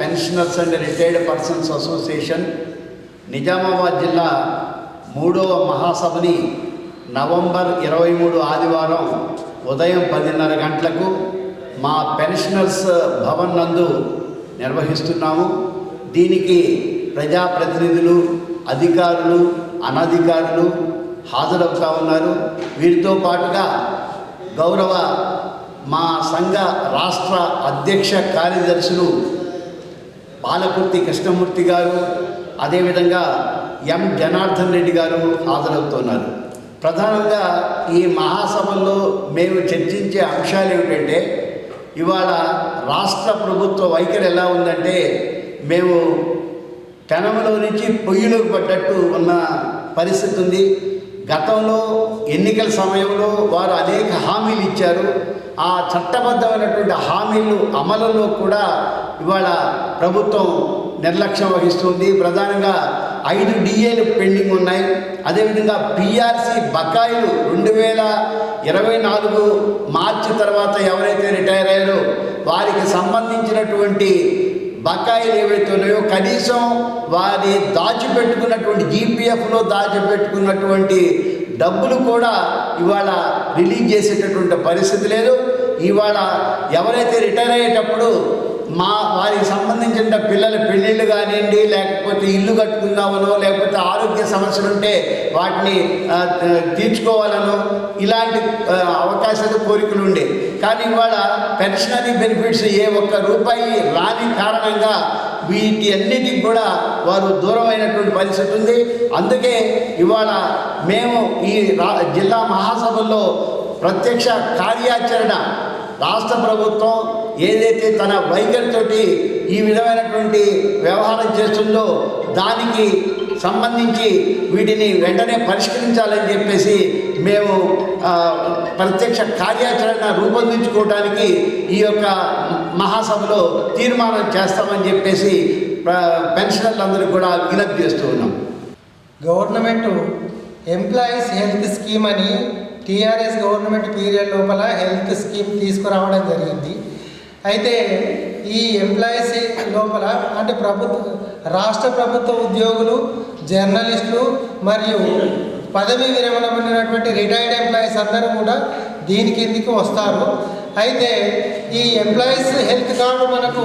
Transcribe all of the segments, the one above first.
Pensioners and retired persons association Nizamabad జిల్లా మూడవ మహాసభని November ఇరవై మూడు ఆదివారం ఉదయం పదిన్నర గంటలకు మా పెన్షనర్స్ భవన్ నందు నిర్వహిస్తున్నాము. దీనికి ప్రజాప్రతినిధులు అధికారులు అనధికారులు హాజరవుతా ఉన్నారు. వీరితో పాటుగా గౌరవ మా సంఘ రాష్ట్ర అధ్యక్ష కార్యదర్శులు బాలకుర్తి కృష్ణమూర్తి గారు అదేవిధంగా ఎం. జనార్దన్ రెడ్డి గారు హాజరవుతున్నారు. ప్రధానంగా ఈ మహాసభల్లో మేము చర్చించే అంశాలు ఏమిటంటే ఇవాళ రాష్ట్ర ప్రభుత్వ వైఖరి ఎలా ఉందంటే మేము పెనంలో నుంచి పొయ్యిలోకి పడ్డట్టు ఉన్న పరిస్థితి ఉంది. గతంలో ఎన్నికల సమయంలో వారు అనేక హామీలు ఇచ్చారు. ఆ చట్టబద్ధమైనటువంటి హామీలు అమలులో కూడా ఇవాళ ప్రభుత్వం నిర్లక్ష్యం వహిస్తుంది. ప్రధానంగా ఐదు డిఏలు పెండింగ్ ఉన్నాయి. అదేవిధంగా పిఆర్సి బకాయిలు రెండు వేల ఇరవై నాలుగు మార్చి తర్వాత ఎవరైతే రిటైర్ అయ్యారో వారికి సంబంధించినటువంటి బకాయిలు ఏవైతే ఉన్నాయో కనీసం వారి దాచిపెట్టుకున్నటువంటి జీపీఎఫ్లో దాచిపెట్టుకున్నటువంటి డబ్బులు కూడా ఇవాళ రిలీజ్ చేసేటటువంటి పరిస్థితి లేదు. ఇవాళ ఎవరైతే రిటైర్ అయ్యేటప్పుడు మా వారికి సంబంధించిన పిల్లల పెళ్ళిళ్ళు కానివ్వండి లేకపోతే ఇల్లు కట్టుకుందామనో లేకపోతే ఆరోగ్య సమస్యలు ఉంటే వాటిని తీర్చుకోవాలనో ఇలాంటి అవకాశాలు కోరికలు ఉండే. కానీ ఇవాళ పెన్షనరీ బెనిఫిట్స్ ఏ ఒక్క రూపాయి రాని కారణంగా వీటి అన్నిటికి కూడా వారు దూరమైనటువంటి పరిస్థితి ఉంది. అందుకే ఇవాళ మేము ఈ రా జిల్లా మహాసభల్లో ప్రత్యక్ష కార్యాచరణ రాష్ట్ర ప్రభుత్వం ఏదైతే తన వైఖరితోటి ఈ విధమైనటువంటి వ్యవహారం చేస్తుందో దానికి సంబంధించి వీటిని వెంటనే పరిష్కరించాలని చెప్పేసి మేము ప్రత్యక్ష కార్యాచరణ రూపొందించుకోవడానికి ఈ యొక్క మహాసభలో తీర్మానం చేస్తామని చెప్పేసి ప్ర- పెన్షనర్లందరికీ కూడా విజ్ఞప్తి చేస్తూ ఉన్నాం. గవర్నమెంట్ ఎంప్లాయీస్ హెల్త్ స్కీమ్ అని టీఆర్ఎస్ గవర్నమెంట్ పీరియడ్ లోపల హెల్త్ స్కీమ్ తీసుకురావడం జరిగింది. అయితే ఈ ఎంప్లాయీస్ లోపల అంటే ప్రభుత్వ రాష్ట్ర ప్రభుత్వ ఉద్యోగులు జర్నలిస్టులు మరియు పదవి విరమణ పొందినటువంటి రిటైర్డ్ ఎంప్లాయీస్ అందరూ కూడా దీని కిందికి వస్తారు. అయితే ఈ ఎంప్లాయీస్ హెల్త్ కార్డు మనకు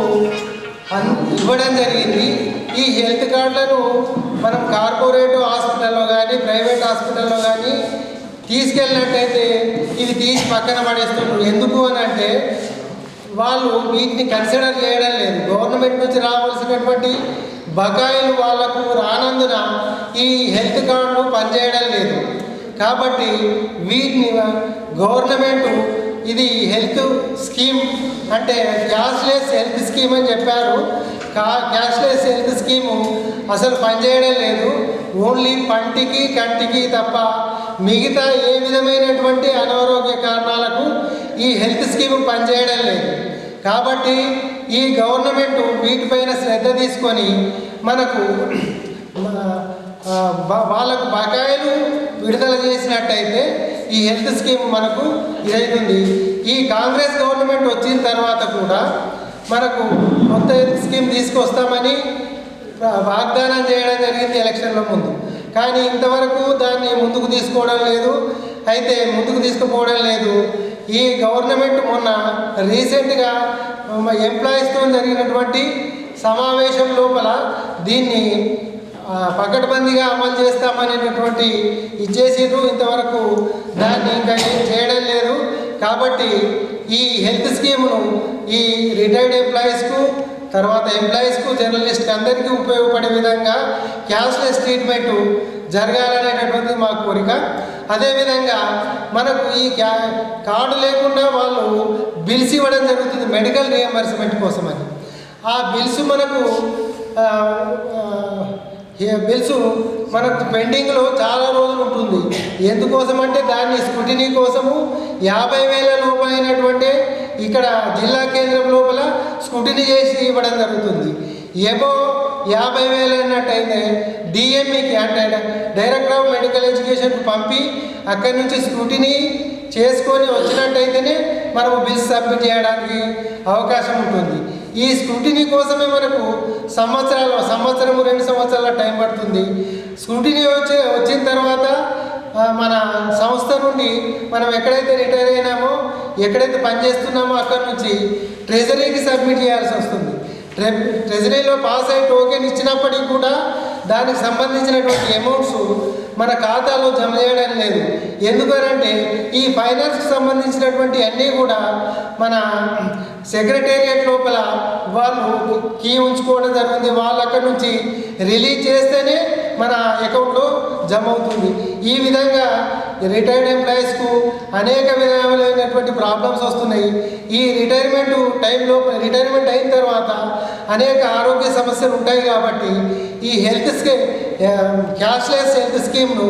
ఇవ్వడం జరిగింది. ఈ హెల్త్ కార్డులను మనం కార్పొరేట్ హాస్పిటల్లో కానీ ప్రైవేట్ హాస్పిటల్లో కానీ తీసుకెళ్ళినట్టయితే ఇది తీసి పక్కన పడేస్తున్నారు. ఎందుకు అని అంటే వాళ్ళు వీటిని కన్సిడర్ చేయడం లేదు. గవర్నమెంట్ నుంచి రావాల్సినటువంటి బకాయిలు వాళ్ళకు రానందున ఈ హెల్త్ కార్డులు పనిచేయడం లేదు. కాబట్టి వీటిని గవర్నమెంట్ ఇది హెల్త్ స్కీమ్ అంటే క్యాష్లెస్ హెల్త్ స్కీమ్ అని చెప్పారు. కా క్యాష్లెస్ హెల్త్ స్కీము అసలు పనిచేయడం లేదు. ఓన్లీ పంటికి కంటికి తప్ప మిగతా ఏ విధమైనటువంటి అనారోగ్య కారణాలకు ఈ హెల్త్ స్కీమ్ పనిచేయడం లేదు. కాబట్టి ఈ గవర్నమెంట్ వీటిపైన శ్రద్ధ తీసుకొని మనకు వాళ్ళకు బకాయిలు విడుదల చేసినట్టయితే ఈ హెల్త్ స్కీమ్ మనకు ఇదవుతుంది ఈ కాంగ్రెస్ గవర్నమెంట్ వచ్చిన తర్వాత కూడా మనకు కొత్త హెల్త్ స్కీమ్ తీసుకొస్తామని వాగ్దానం చేయడం జరిగింది ఎలక్షన్ల ముందు. కానీ ఇంతవరకు దాన్ని ముందుకు తీసుకోవడం లేదు. అయితే ముందుకు తీసుకుపోవడం లేదు. ఈ గవర్నమెంట్ మొన్న రీసెంట్గా ఎంప్లాయీస్తో జరిగినటువంటి సమావేశం లోపల దీన్ని పకడ్బందీగా అమలు చేస్తామనేటటువంటి ఇచ్చేసిండ్రు ఇంతవరకు దాన్ని ఇంకా ఏం చేయడం లేదు. కాబట్టి ఈ హెల్త్ స్కీమును ఈ రిటైర్డ్ ఎంప్లాయీస్కు తర్వాత ఎంప్లాయీస్కు జర్నలిస్ట్కి అందరికీ ఉపయోగపడే విధంగా క్యాష్లెస్ ట్రీట్మెంట్ జరగాలనేటటువంటిది మా కోరిక. అదేవిధంగా మనకు ఈ క్యా కార్డు లేకుండా వాళ్ళు బిల్స్ ఇవ్వడం జరుగుతుంది మెడికల్ రియంబర్స్మెంట్ కోసమని. ఆ బిల్స్ మనకు బిల్స్ మనకు పెండింగ్లో చాలా రోజులు ఉంటుంది. ఎందుకోసం అంటే దాన్ని స్కూటినీ కోసము యాభై వేల రూపాయలైనటువంటి ఇక్కడ జిల్లా కేంద్రం లోపల స్క్రూటినీ చేసి ఇవ్వడం జరుగుతుంది. ఏబో యాభై వేలు అన్నట్టయితే డిఎంఈకి అంటే డైరెక్టర్ ఆఫ్ మెడికల్ ఎడ్యుకేషన్కి పంపి అక్కడి నుంచి స్క్రూటినీ చేసుకొని వచ్చినట్టయితేనే మనము బిల్స్ సబ్మిట్ చేయడానికి అవకాశం ఉంటుంది. ఈ స్కూటినీ కోసమే మనకు సంవత్సరాలు సంవత్సరము రెండు సంవత్సరాల టైం పడుతుంది. స్కూటినీ వచ్చే వచ్చిన తర్వాత మన సంస్థ నుండి మనం ఎక్కడైతే రిటైర్ అయినామో ఎక్కడైతే పనిచేస్తున్నామో అక్కడ నుంచి ట్రెజరీకి సబ్మిట్ చేయాల్సి వస్తుంది. ట్రె ట్రెజరీలో పాస్ అయ్యి టోకెన్ ఇచ్చినప్పటికీ కూడా దానికి సంబంధించినటువంటి అమౌంట్స్ మన ఖాతాలో జమ చేయడం లేదు. ఎందుకనంటే ఈ ఫైనాన్స్కి సంబంధించినటువంటి అన్నీ కూడా మన సెక్రటేరియట్ లోపల వాళ్ళు కీ ఉంచుకోవడం జరుగుతుంది వాళ్ళు అక్కడి నుంచి రిలీజ్ చేస్తేనే మన అకౌంట్లో జమ అవుతుంది ఈ విధంగా రిటైర్డ్ ఎంప్లాయీస్కు అనేక విధమైనటువంటి ప్రాబ్లమ్స్ వస్తున్నాయి. ఈ రిటైర్మెంట్ టైంలో రిటైర్మెంట్ అయిన తర్వాత అనేక ఆరోగ్య సమస్యలు ఉంటాయి కాబట్టి ఈ హెల్త్ స్కీమ్ క్యాష్లెస్ హెల్త్ స్కీమ్ను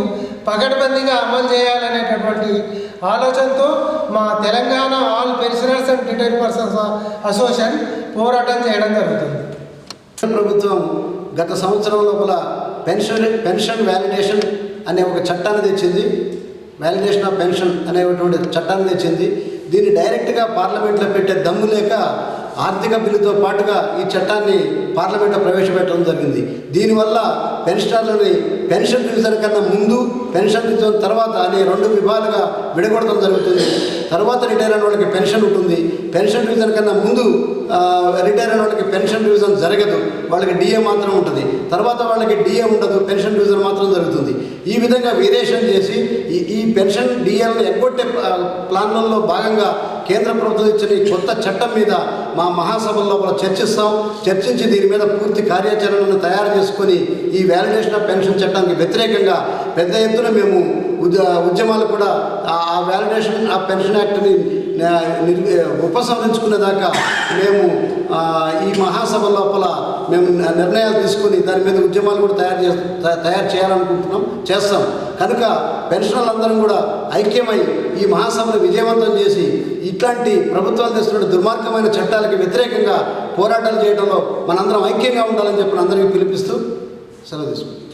పకడ్బందీగా అమలు చేయాలనేటటువంటి ఆలోచనతో మా Telangana all pensioners and retired persons association పోరాటం చేయడం జరుగుతుంది. ప్రభుత్వం గత సంవత్సరం లోపల పెన్షన్ పెన్షన్ వ్యాలిడేషన్ అనే ఒక చట్టాన్ని తెచ్చింది. వ్యాలిడేషన్ ఆఫ్ పెన్షన్ అనేటువంటి చట్టాన్ని తెచ్చింది. దీన్ని డైరెక్ట్గా పార్లమెంట్లో పెట్టే దమ్ము లేక ఆర్థిక బిల్లుతో పాటుగా ఈ చట్టాన్ని పార్లమెంట్లో ప్రవేశపెట్టడం జరిగింది. దీనివల్ల పెన్షనర్లని పెన్షన్ రివిజన్ కన్నా ముందు పెన్షన్ రివిజన్ తర్వాత అనే రెండు విభాగాలుగా విడగొడటం జరుగుతుంది. తర్వాత రిటైర్ అయిన వాళ్ళకి పెన్షన్ ఉంటుంది. పెన్షన్ రివిజన్ కన్నా ముందు రిటైర్ అయిన వాళ్ళకి పెన్షన్ రివిజన్ జరగదు. వాళ్ళకి డిఏ మాత్రం ఉంటుంది. తర్వాత వాళ్ళకి డిఏ ఉండదు. పెన్షన్ రివిజన్ మాత్రం జరుగుతుంది. ఈ విధంగా వేరియేషన్ చేసి ఈ ఈ పెన్షన్ డిఏలను ఎగ్గొట్టే ప్లాన్లలో భాగంగా కేంద్ర ప్రభుత్వం ఇచ్చిన ఈ కొత్త చట్టం మీద మా మహాసభల్లో చర్చిస్తాం. చర్చించి దీని మీద పూర్తి కార్యాచరణను తయారు చేసుకొని ఈ వ్యాలిడేషన్ ఆఫ్ పెన్షన్ చట్టానికి వ్యతిరేకంగా పెద్ద ఎత్తున మేము ఉద్య ఉద్యమాలు కూడా ఆ ఆ వ్యాలిడేషన్ ఆఫ్ పెన్షన్ యాక్ట్ని ఉపసంహరించుకునేదాకా మేము ఈ మహాసభ లోపల మేము నిర్ణయాలు తీసుకొని దాని మీద ఉద్యమాలు కూడా తయారు చే తయారు చేయాలనుకుంటున్నాం చేస్తాం. కనుక పెన్షనర్లందరం కూడా ఐక్యమై ఈ మహాసభను విజయవంతం చేసి ఇట్లాంటి ప్రభుత్వాలు తెస్తున్న దుర్మార్గమైన చట్టాలకు వ్యతిరేకంగా పోరాటాలు చేయడంలో మనందరం ఐక్యంగా ఉండాలని చెప్పి అందరికీ పిలిపిస్తూ సెలవు తీసుకుంటాం